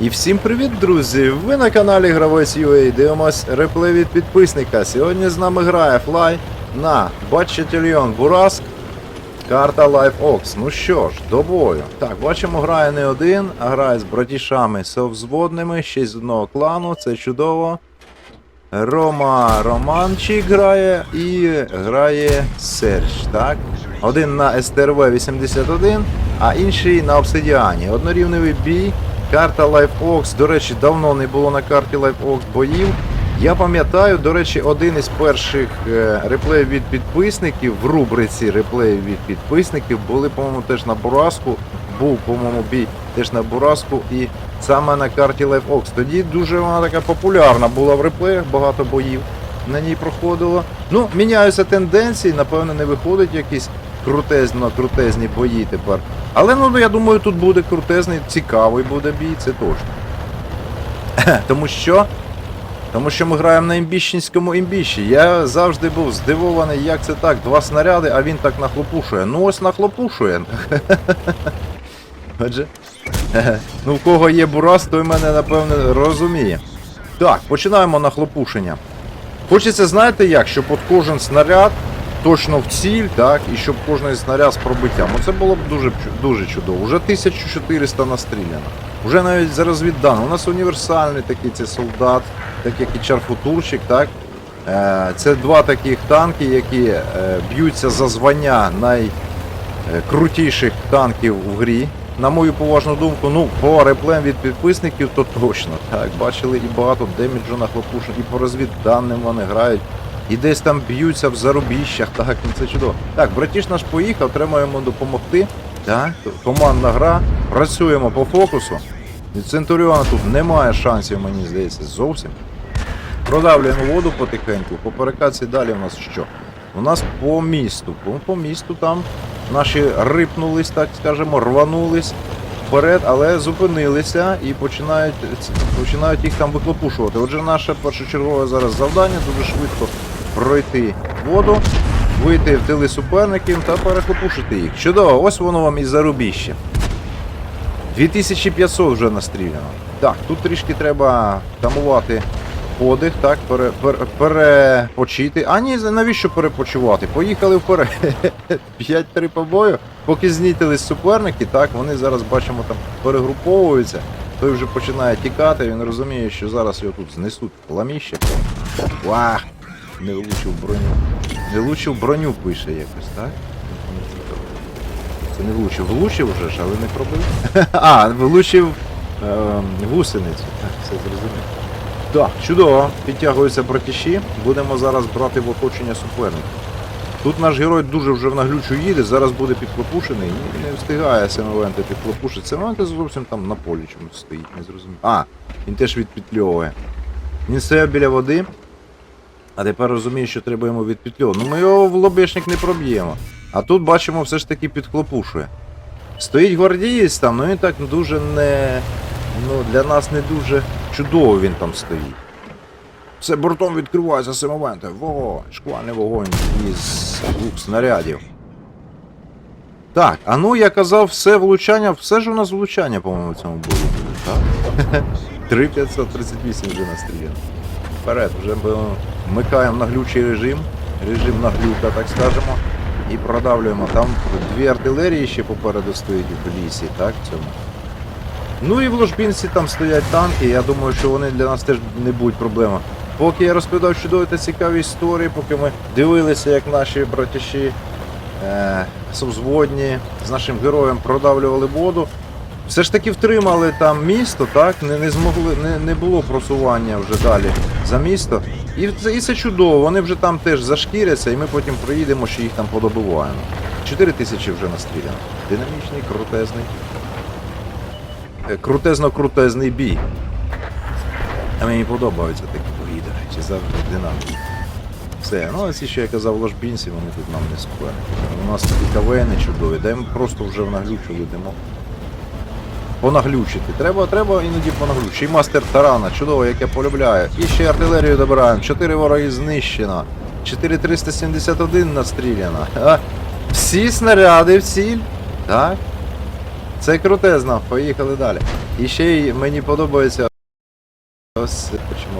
І всім привіт, друзі! Ви на каналі Гравець UA. Дивимось реплей від підписника. Сьогодні з нами грає Флай на Батчетільйон Бураск. Карта Life Ox. Ну що ж, до бою. Так, бачимо, грає не один, а грає з братішами совзводними, ще з одного клану. Це чудово. Рома Романчик грає і грає Серж, так? Один на STRV-81, а інший на Обсидіані. Однорівневий бій. Карта Life Ox, до речі, давно не було на карті Life Ox боїв. Я пам'ятаю, до речі, один із перших е, реплеїв від підписників в рубриці реплеїв від підписників були, по-моєму, теж на Бураску. Був, по-моєму, бій теж на Бураску і саме на карті Life Ox. Тоді дуже вона така популярна була в реплеях, багато боїв на ній проходило. Ну, міняються тенденції, напевно, не виходить якісь крутезно крутезні бої тепер. Але ну я думаю, тут буде крутезний, цікавий буде бій, це точно. Тому що. Тому що ми граємо на імбіщенському імбіщі. Я завжди був здивований, як це так, два снаряди, а він так нахлопушує. Ну ось нахлопушує. Отже. Ну, в кого є бурас, той мене напевне розуміє. Так, починаємо нахлопушення. Хочеться, знаєте як, щоб от кожен снаряд точно в ціль, так, і щоб кожен снаряд з пробиттям. Оце було б дуже, дуже чудово. Уже 1400 настріляно. Уже навіть за розвіддано. У нас універсальний такий це солдат, так як і чарфутурщик, так. Е, Це два таких танки, які е, б'ються за звання найкрутіших танків в грі. На мою поважну думку, ну, по реплем від підписників, то точно. Так, бачили і багато деміджу на хлопушок, і по розвідданим вони грають. І десь там б'ються в зарубіщах, так, ну це чудово. Так, братіш наш поїхав, треба йому допомогти. Так, командна гра, працюємо по фокусу. Від Центуріона тут немає шансів, мені здається, зовсім. Продавлюємо воду потихеньку. По перекаці далі у нас що? У нас по місту. По, місту там наші рипнулись, так скажемо, рванулись вперед, але зупинилися і починають, починають їх там вихлопушувати. Отже, наше першочергове зараз завдання дуже швидко пройти воду, вийти в тили суперників та перехлопушити їх. Чудово, ось воно вам і зарубіще. 2500 вже настріляно. Так, тут трішки треба тамувати подих, так, пере, пере, перепочити. А ні, навіщо перепочивати? Поїхали вперед. 5-3 по бою. Поки знітились суперники, так, вони зараз бачимо там перегруповуються. Той вже починає тікати, він розуміє, що зараз його тут знесуть ламіще. Вах! Не влучив броню. Не влучив броню, пише якось, так? Це не влучив. Влучив вже ж, але не пробив. А, влучив ем, гусеницю. Так, все зрозуміло. Так, чудово. Підтягуються братіші. Будемо зараз брати в оточення суперника. Тут наш герой дуже вже в наглючу їде, зараз буде підхлопушений і не встигає Семевенти підхлопушити. Семевенти зовсім там на полі чомусь стоїть, не зрозуміло. А, він теж відпетльовує. Він стояв біля води, а тепер розуміє, що треба йому відпетльовувати. Ну ми його в лобешник не проб'ємо. А тут бачимо, все ж таки підхлопушує. Стоїть гвардієць там, ну він так дуже не. Ну, для нас не дуже чудово він там стоїть. Все бортом відкривається з моменти. Вогонь, шквальний вогонь із двох снарядів. Так, а ну я казав, все влучання, все ж у нас влучання, по-моєму, в цьому бою буде, так? 3538 вже настріляно. Вперед, вже ми вмикаємо наглючий режим, режим наглюка, так скажемо, і продавлюємо. Там дві артилерії ще попереду стоїть в лісі, так, цьому. Ну і в ложбінці там стоять танки, я думаю, що вони для нас теж не будуть проблема. Поки я розповідав чудові та цікаві історії, поки ми дивилися, як наші братіші е, совзводні з нашим героєм продавлювали воду, все ж таки втримали там місто, так? Не, не змогли, не, не було просування вже далі за місто. І це, і це чудово, вони вже там теж зашкіряться, і ми потім проїдемо, що їх там подобуваємо. 4 тисячі вже настріляно. Динамічний, крутезний. Е, крутезно-крутезний бій. А мені подобаються такі бої, до завжди динамічні. Все, ну ці, що я казав, ложбінці, вони тут нам не суперники. У нас такі кавени чудові, дай ми просто вже в наглючу йдемо. Понаглючити. Треба, треба іноді понаглючити. І мастер тарана, чудово, як я полюбляю. І ще артилерію добираємо. 4 вороги знищено. 4371 настріляно. Всі снаряди в ціль. Так. Це крутезно, поїхали далі. І ще й мені подобається ось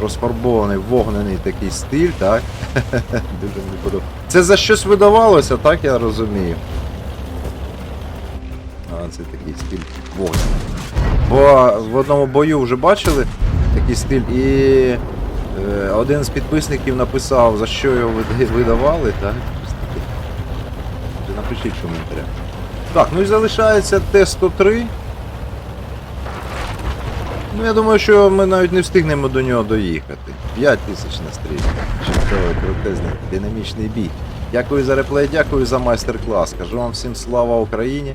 розфарбований вогнений такий стиль, так? Дуже мені подобається. Це за щось видавалося, так я розумію. А, це такий стиль вогнений. Бо в одному бою вже бачили такий стиль, і е, один з підписників написав, за що його видавали, так? Напишіть в коментарях. Так, ну і залишається Т-103. Ну, я думаю, що ми навіть не встигнемо до нього доїхати. 5 тисяч на стрілі. Чудовий, крутезний, динамічний бій. Дякую за реплей, дякую за майстер-клас. Кажу вам всім слава Україні